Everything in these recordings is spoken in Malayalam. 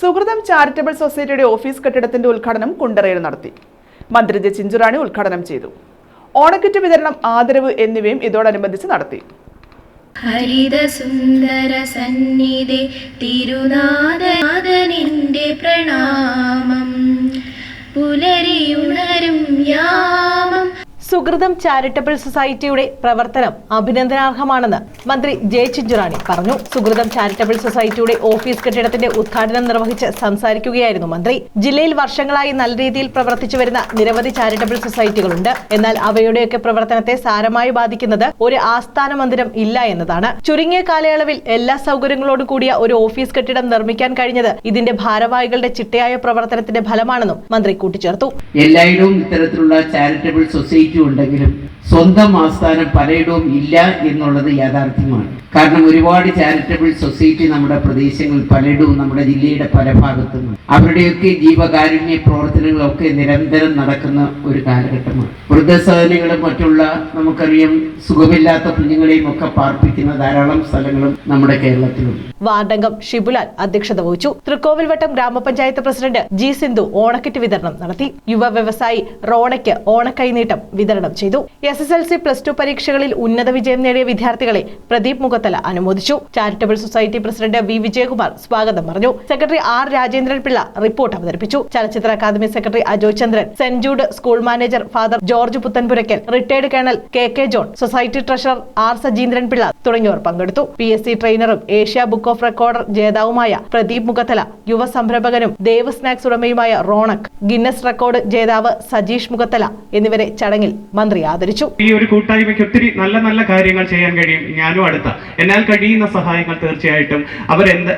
സുഹൃതം ചാരിറ്റബിൾ സൊസൈറ്റിയുടെ ഓഫീസ് കെട്ടിടത്തിന്റെ ഉദ്ഘാടനം കുണ്ടറയിൽ നടത്തി. മന്ത്രി ജെ ചിഞ്ചുറാണി ഉദ്ഘാടനം ചെയ്തു. ഓണക്കിറ്റ് വിതരണം ആദരവ് എന്നിവയും ഇതോടനുബന്ധിച്ച് നടത്തി. ഹരിതസുന്ദര സന്നിധി തിരുനാഥനാഥനിന്റെ പ്രണാമം. പുലരിയുണരും യാമം സുഹൃതം ചാരിറ്റബിൾ സൊസൈറ്റിയുടെ പ്രവർത്തനം അഭിനന്ദനാർഹമാണെന്ന് മന്ത്രി ജെ ചിഞ്ചുറാണി പറഞ്ഞു. സുഹൃതം ചാരിറ്റബിൾ സൊസൈറ്റിയുടെ ഓഫീസ് കെട്ടിടത്തിന്റെ ഉദ്ഘാടനം നിർവഹിച്ച് സംസാരിക്കുകയായിരുന്നു മന്ത്രി. ജില്ലയിൽ വർഷങ്ങളായി നല്ല രീതിയിൽ പ്രവർത്തിച്ചു വരുന്ന നിരവധി ചാരിറ്റബിൾ സൊസൈറ്റികളുണ്ട്. എന്നാൽ അവയുടെയൊക്കെ പ്രവർത്തനത്തെ സാരമായി ബാധിക്കുന്നത് ഒരു ആസ്ഥാന മന്ദിരം ഇല്ല എന്നതാണ്. ചുരുങ്ങിയ കാലയളവിൽ എല്ലാ സൗകര്യങ്ങളോടും കൂടിയ ഒരു ഓഫീസ് കെട്ടിടം നിർമ്മിക്കാൻ കഴിഞ്ഞത് ഇതിന്റെ ഭാരവാഹികളുടെ ചിട്ടയായ പ്രവർത്തനത്തിന്റെ ഫലമാണെന്നും മന്ത്രി കൂട്ടിച്ചേർത്തു. എല്ലായിടവും ഇത്തരത്തിലുള്ള ചാരിറ്റബിൾ സൊസൈറ്റി ഉണ്ടെങ്കിലും സ്വന്തം ആസ്ഥാനം പലയിടവും ഇല്ല എന്നുള്ളത് യാഥാർത്ഥ്യമാണ്. കാരണം ഒരുപാട് ചാരിറ്റബിൾ സൊസൈറ്റി നമ്മുടെ പ്രദേശങ്ങളിൽ പലയിടവും നമ്മുടെ ജില്ലയുടെ പല ഭാഗത്തും അവരുടെയൊക്കെ ജീവകാരുണ്യ പ്രവർത്തനങ്ങളൊക്കെ നിരന്തരം നടക്കുന്ന ഒരു കാലഘട്ടമാണ്. വൃദ്ധസദനങ്ങളും മറ്റുള്ള നമുക്കറിയാം സുഖമില്ലാത്ത കുഞ്ഞുങ്ങളെയും ഒക്കെ പാർപ്പിക്കുന്ന ധാരാളം സ്ഥലങ്ങളും നമ്മുടെ കേരളത്തിലുണ്ട്. വാർഡംഗം ഷിബുലാൽ അധ്യക്ഷത വഹിച്ചു. തൃക്കോവിൽവട്ടം ഗ്രാമപഞ്ചായത്ത് പ്രസിഡന്റ് ജി സിന്ധു ഓണക്കിറ്റ് വിതരണം നടത്തി. യുവ വ്യവസായി റോണയ്ക്ക് ഓണക്കൈനീട്ടം വിതരണം ചെയ്തു. S S L C plus two പരീക്ഷകളിൽ ഉന്നത വിജയം നേടിയ വിദ്യാർത്ഥികളെ പ്രദീപ് മുഖത്തല അനുമോദിച്ചു. Charitable society president V. Vijayakumar സ്വാഗതം പറഞ്ഞു. Secretary R. Rajendran Pillai report അവതരിപ്പിച്ചു. ചലച്ചിത്ര academy secretary Ajoy Chandran Saint Jude school manager father George Puthenpurackal retired colonel K K John society treasurer R. Sajeendran Pillai തുടങ്ങിയവർ പങ്കെടുത്തു. പി എസ് സി ട്രെയിനറും ഏഷ്യ ബുക്ക് ഓഫ് റെക്കോർഡർ ജേതാവുമായ പ്രദീപ് മുഖത്തല യുവ സംരംഭകനും ദേവ് സ്നാക്സ് ഉടമയുമായ റോണക് ഗിന്നസ് റെക്കോർഡ് ജേതാവ് സജീഷ് മുഖത്തല എന്നിവരെ ചടങ്ങിൽ മന്ത്രി ആദരിച്ചു. ഈ ഒരു കൂട്ടായ്മയ്ക്ക് ഒത്തിരി നല്ല നല്ല കാര്യങ്ങൾ ചെയ്യാൻ കഴിയും. ഞാനും അടുത്ത. എന്നാൽ കഴിയുന്ന സഹായങ്ങൾ തീർച്ചയായിട്ടും അവരെന്ത്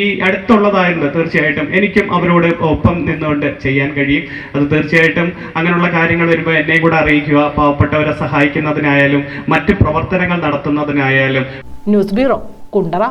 ഈ അടുത്തുള്ളതായിരുന്നു തീർച്ചയായിട്ടും എനിക്കും അവരോട് ഒപ്പം നിന്നുകൊണ്ട് ചെയ്യാൻ കഴിയും. അത് തീർച്ചയായിട്ടും അങ്ങനെയുള്ള കാര്യങ്ങൾ വരുമ്പോൾ എന്നെയും കൂടെ അറിയിക്കുക. പാവപ്പെട്ടവരെ സഹായിക്കുന്നതിനായാലും മറ്റ് പ്രവർത്തനങ്ങൾ നടത്തുന്നതിനായാലും. News bureau Kundara.